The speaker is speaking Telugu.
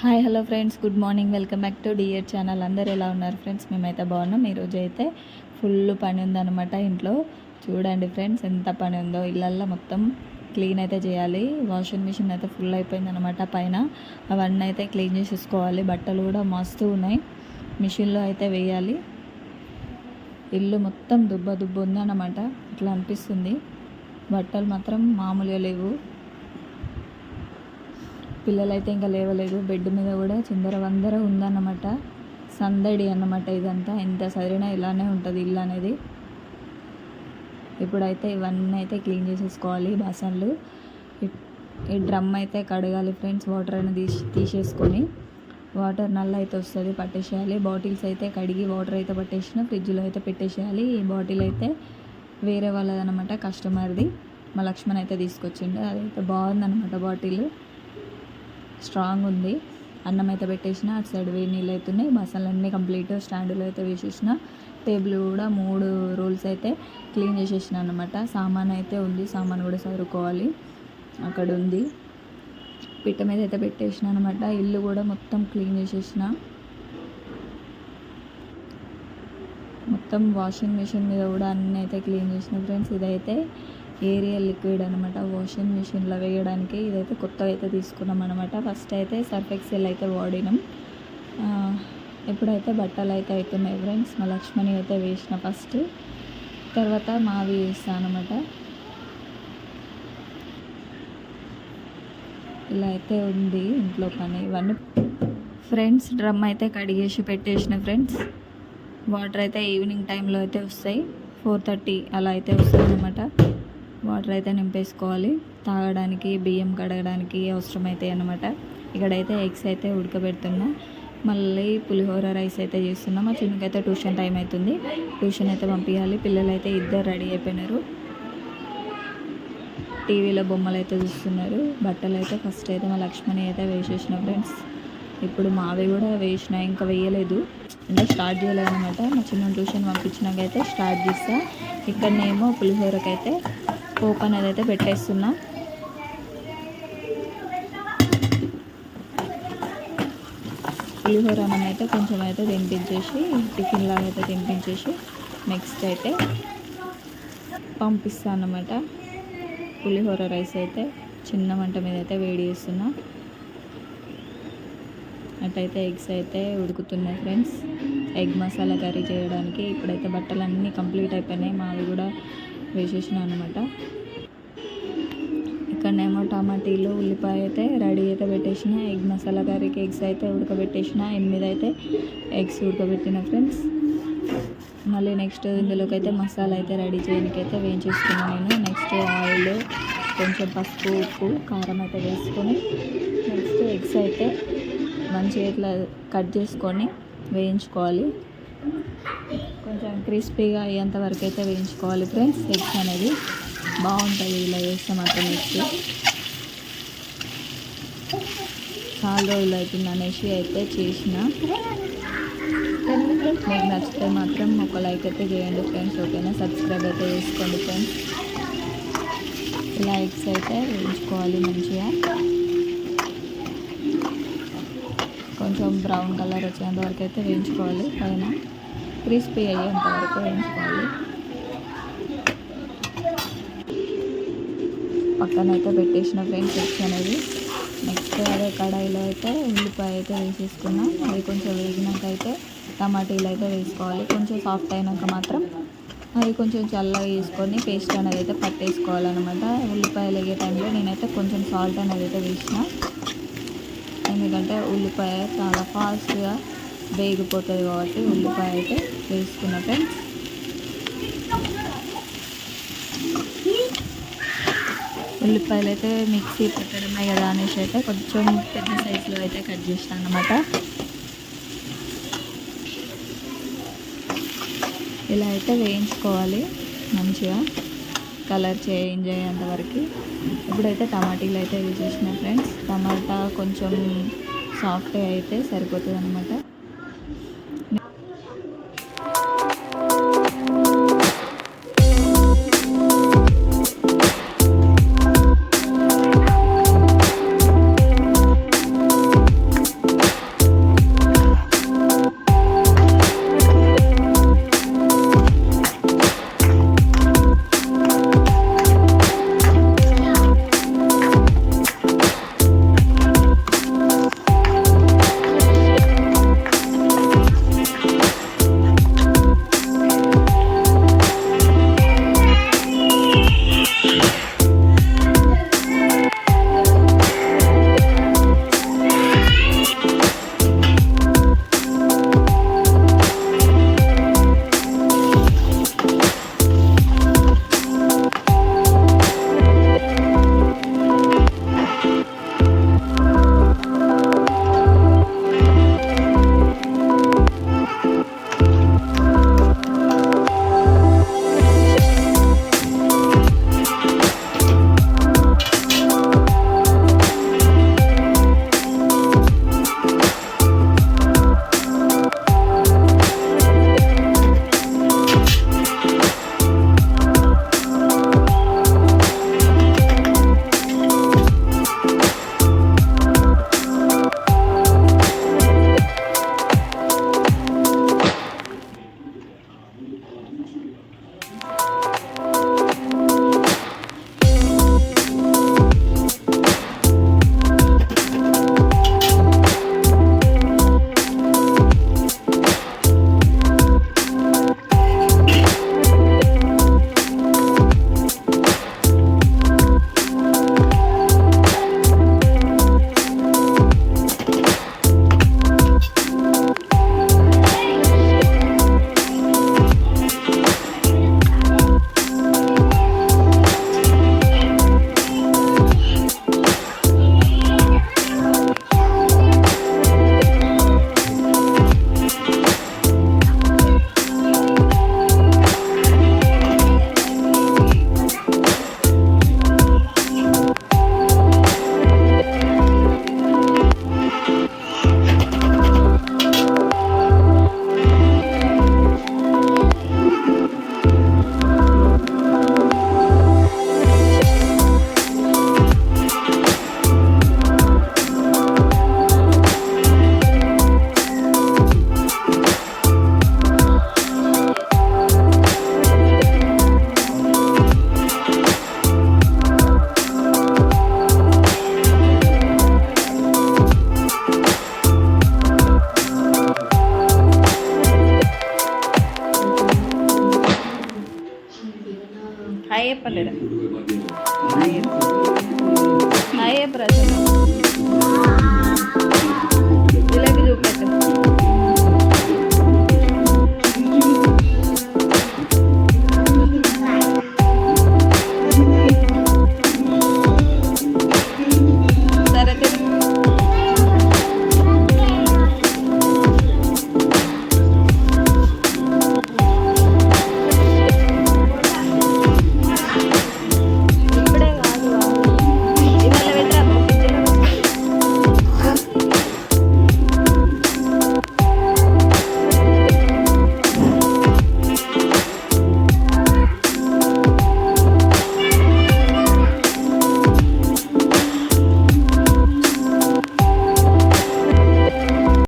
Hi hello friends. Good morning. Welcome back to dear channel. అందరు ఎలా ఉన్నారు ఫ్రెండ్స్? మేమైతే బాగున్నాం. ఈరోజు అయితే ఫుల్ పని ఉందన్నమాట ఇంట్లో. చూడండి ఫ్రెండ్స్ ఎంత పని ఉందో. ఇళ్ళల్లో మొత్తం క్లీన్ అయితే చేయాలి. వాషింగ్ మిషన్ అయితే ఫుల్ అయిపోయిందనమాట పైన. అవన్నీ అయితే క్లీన్ చేసేసుకోవాలి. బట్టలు కూడా మస్తు ఉన్నాయి. మిషన్లో అయితే వేయాలి. ఇల్లు మొత్తం దుబ్బ దుబ్బ ఉందన్నమాట. ఇట్లా అనిపిస్తుంది. బట్టలు మాత్రం మామూలుగా లేవు. పిల్లలైతే ఇంకా లేవలేదు. బెడ్ మీద కూడా చిందర వందర ఉందన్నమాట. సందడి అన్నమాట ఇదంతా. ఎంత సరినా ఇలానే ఉంటుంది ఇల్లు అనేది. ఇప్పుడైతే ఇవన్నీ అయితే క్లీన్ చేసేసుకోవాలి బాసన్లు. ఈ- డ్రమ్ అయితే కడగాలి ఫ్రెండ్స్. వాటర్ అనేది తీసి తీసేసుకొని వాటర్ నల్ల అయితే వస్తుంది పట్టేసేయాలి. బాటిల్స్ అయితే కడిగి వాటర్ అయితే పట్టేసిన ఫ్రిడ్జ్లో అయితే పెట్టేసేయాలి. ఈ బాటిల్ అయితే వేరే వాళ్ళదనమాట కస్టమర్ది. మా లక్ష్మణ్ అయితే తీసుకొచ్చిండు. అదైతే బాగుందన్నమాట బాటిల్. స్ట్రాంగ్ ఉంది. అన్నం అయితే పెట్టేసిన అటు సైడ్ వేడి నీళ్ళు అవుతున్నాయి మసాలా అన్నీ కంప్లీట్ స్టాండ్లో అయితే వేసేసిన. టేబుల్ కూడా మూడు రోల్స్ అయితే క్లీన్ చేసేసిన అనమాట సామాన్ అయితే ఉంది. సామాన్ కూడా సరుకోవాలి అక్కడ ఉంది. పిట్ట మీద అయితే పెట్టేసిన అనమాట ఇల్లు కూడా మొత్తం క్లీన్ చేసేసిన. మొత్తం వాషింగ్ మిషన్ మీద కూడా అన్నీ అయితే క్లీన్ చేసిన ఫ్రెండ్స్. ఇదైతే ఏరియల్ లిక్విడ్ అనమాట వాషింగ్ మిషన్లో వేయడానికి ఇదైతే కొత్తగా అయితే తీసుకున్నాం అనమాట ఫస్ట్ అయితే సర్ఫ్ ఎక్సెల్ అయితే వాడినాం. ఎప్పుడైతే ఇప్పుడైతే బట్టలు అయితే అవుతున్నాయి ఫ్రెండ్స్ మా లక్ష్మణి అయితే వేసిన ఫస్ట్. తర్వాత మావి వేస్తాను అనమాట ఇలా అయితే ఉంది ఇంట్లో పని. ఇవన్నీ ఫ్రెండ్స్ డ్రమ్ అయితే కడిగేసి పెట్టేసిన ఫ్రెండ్స్. వాటర్ అయితే ఈవినింగ్ టైంలో అయితే వస్తాయి. ఫోర్ థర్టీ అలా అయితే వస్తుంది అనమాట వాటర్ అయితే నింపేసుకోవాలి. తాగడానికి బియ్యం కడగడానికి అవసరమైతాయి అన్నమాట. ఇక్కడైతే ఎగ్స్ అయితే ఉడకబెడుతున్నా. మళ్ళీ పులిహోర రైస్ అయితే చేస్తున్నాం. మా చిన్నకైతే ట్యూషన్ టైం అవుతుంది ట్యూషన్ అయితే పంపించాలి పిల్లలు అయితే ఇద్దరు రెడీ అయిపోయినారు. టీవీలో బొమ్మలు అయితే చూస్తున్నారు. బట్టలు అయితే ఫస్ట్ అయితే మా లక్ష్మణి అయితే వేసేసిన ఫ్రెండ్స్. ఇప్పుడు మావి కూడా వేసిన ఇంకా వేయలేదు. అంటే స్టార్ట్ చేయలేదనమాట మా చిన్న ట్యూషన్ పంపించినాక అయితే స్టార్ట్ చేస్తా. ఇక్కడనేమో పులిహోరకైతే పోపు అనేది అయితే పెట్టేస్తున్నా. పులిహోర అన్నం అయితే కొంచెం అయితే తినిపించేసి టిఫిన్ లాగా అయితే తినిపించేసి నెక్స్ట్ అయితే పంపిస్తాను అన్నమాట పులిహోర రైస్ అయితే చిన్న మంట మీద అయితే వేడి చేస్తున్నా. అటైతే ఎగ్స్ అయితే ఉడుకుతున్నాయి ఫ్రెండ్స్. ఎగ్ మసాలా కర్రీ చేయడానికి ఇప్పుడైతే బట్టలు అన్నీ కంప్లీట్ అయిపోయినాయి. మావి కూడా వేసేసిన అనమాట ఇక్కడనేమో టమాటీలు ఉల్లిపాయ అయితే రెడీ అయితే పెట్టేసిన. ఎగ్ మసాలా కర్రీకి ఎగ్స్ అయితే ఉడకబెట్టేసిన. ఎనిమిది అయితే ఎగ్స్ ఉడకబెట్టిన ఫ్రెండ్స్. మళ్ళీ నెక్స్ట్ ఇందులోకి అయితే మసాలా అయితే రెడీ చేయడానికి అయితే వేయించేసుకున్నాను నేను. నెక్స్ట్ ఆయిల్ కొంచెం పసుపు ఉప్పు కారం అయితే వేసుకొని నెక్స్ట్ ఎగ్స్ అయితే మంచిగా ఇట్లా కట్ చేసుకొని వేయించుకోవాలి. కొంచెం క్రిస్పీగా అయ్యేంత వరకు అయితే వేయించుకోవాలి ఫ్రెండ్స్. ఎగ్స్ అనేది బాగుంటుంది ఇలా చేస్తే మాత్రం ఎగ్స్. చాలా రోజులు అవుతుంది అనేసి అయితే చేసిన. మీకు నచ్చితే మాత్రం ఒక లైక్ అయితే చేయండి ఫ్రెండ్స్. ఓకేనా? సబ్స్క్రైబ్ అయితే చేసుకోండి ఫ్రెండ్స్. ఇలా ఎగ్స్ అయితే వేయించుకోవాలి మంచిగా. కొంచెం బ్రౌన్ కలర్ వచ్చేంత వరకు అయితే వేయించుకోవాలి. పైన క్రిస్పీ అయ్యేంత వరకు వేయించుకోవాలి. పక్కన అయితే పెట్టేసిన ఫ్రెండ్స్ ఎగ్స్ అనేది. నెక్స్ట్ అదే కడాయిలో అయితే ఉల్లిపాయ అయితే వేసేసుకున్నాం. అది కొంచెం వేగినాక అయితే టమాటీలు అయితే వేసుకోవాలి. కొంచెం సాఫ్ట్ అయినాక మాత్రం అది కొంచెం చల్లగా వేసుకొని పేస్ట్ అనేది అయితే పట్టేసుకోవాలన్నమాట. ఉల్లిపాయలు వేగే టైంలో నేనైతే కొంచెం సాల్ట్ అనేది అయితే వేసిన ఎందుకంటే ఉల్లిపాయ చాలా ఫాస్ట్గా వేగిపోతుంది కాబట్టి ఉల్లిపాయ అయితే వేసుకున్న ఫ్రెండ్స్. ఉల్లిపాయలు అయితే మిక్సీ పెట్టడమే కదా అనేసి అయితే కొంచెం పెద్ద సైజులో అయితే కట్ చేసాను అనమాట ఇలా అయితే వేయించుకోవాలి మంచిగా. కలర్ చేంజ్ అయ్యేంత వరకు. ఇప్పుడైతే టమాటీలు అయితే యూజ్ చేసిన ఫ్రెండ్స్. టమాటా కొంచెం సాఫ్ట్ అయితే సరిపోతుంది అనమాట